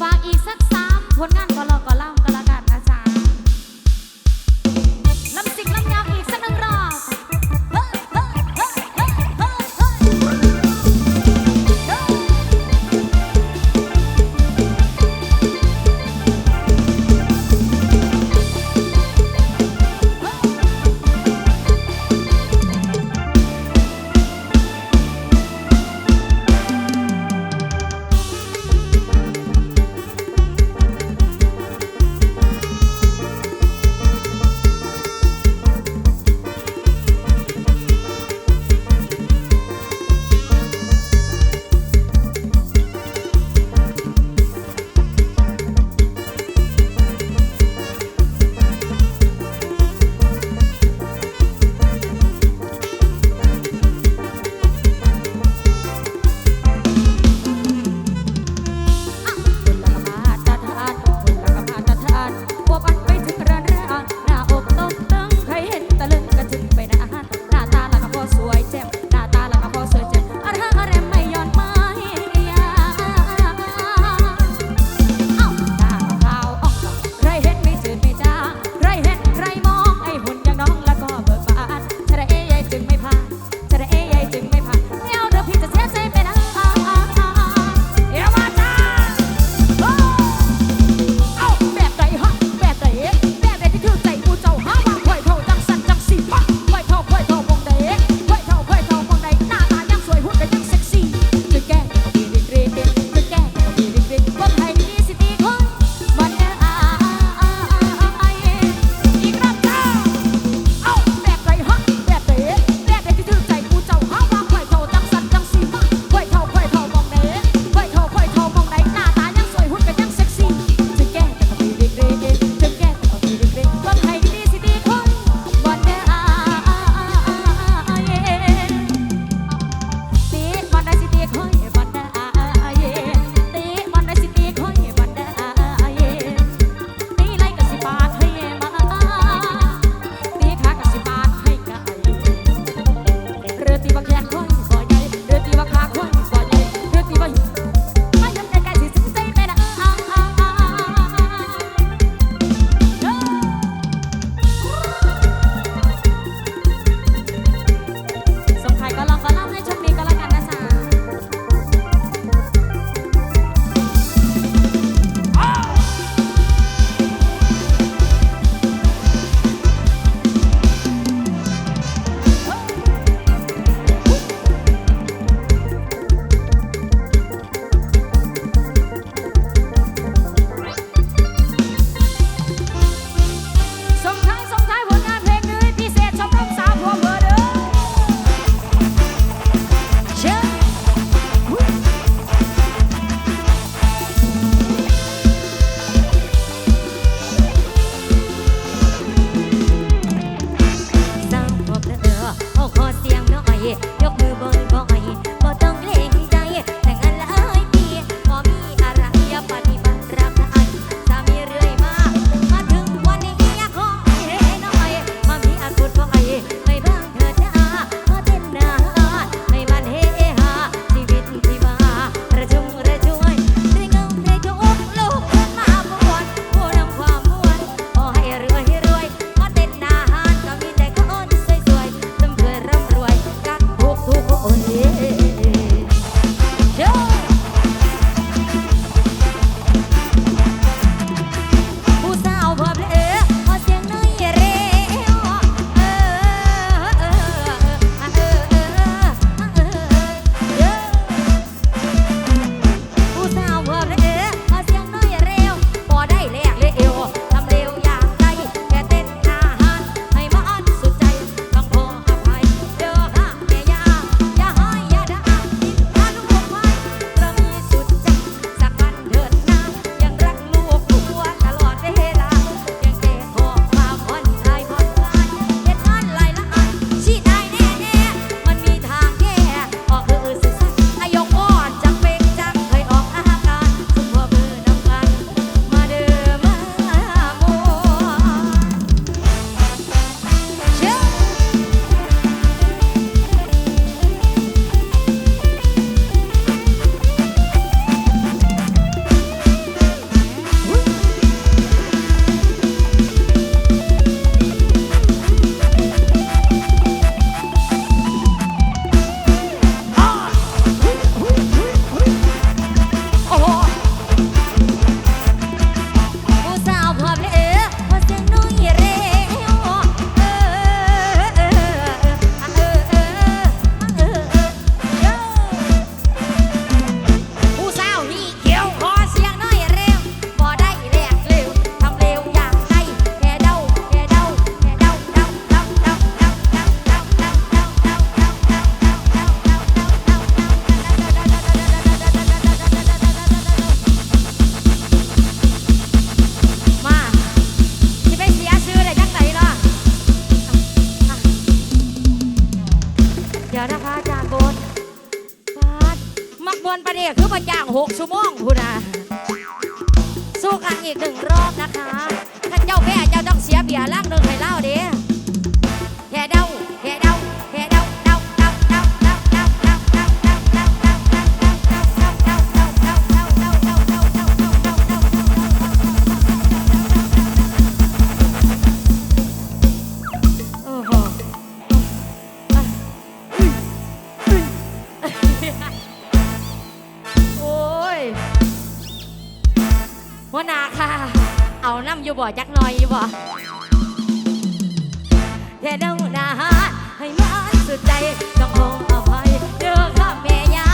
ฝากอีกสักสามผลงานก็รอก็เล่า ประเดี๋ยคือประจ่างหกชั่วโมงคุณนะสู้กันอีกหนึ่งรอบนะคะ ถ้าเจ้าแม่เจ้าต้องเสียเบียร์ล่างหนึ่งให้ล่า เอาน้ำอยู่บ่จักหน่อยอยู่บ่แค่เดาหน้าให้มันสุดใจต้องคงอภัยเด้อค่ะแม่ยา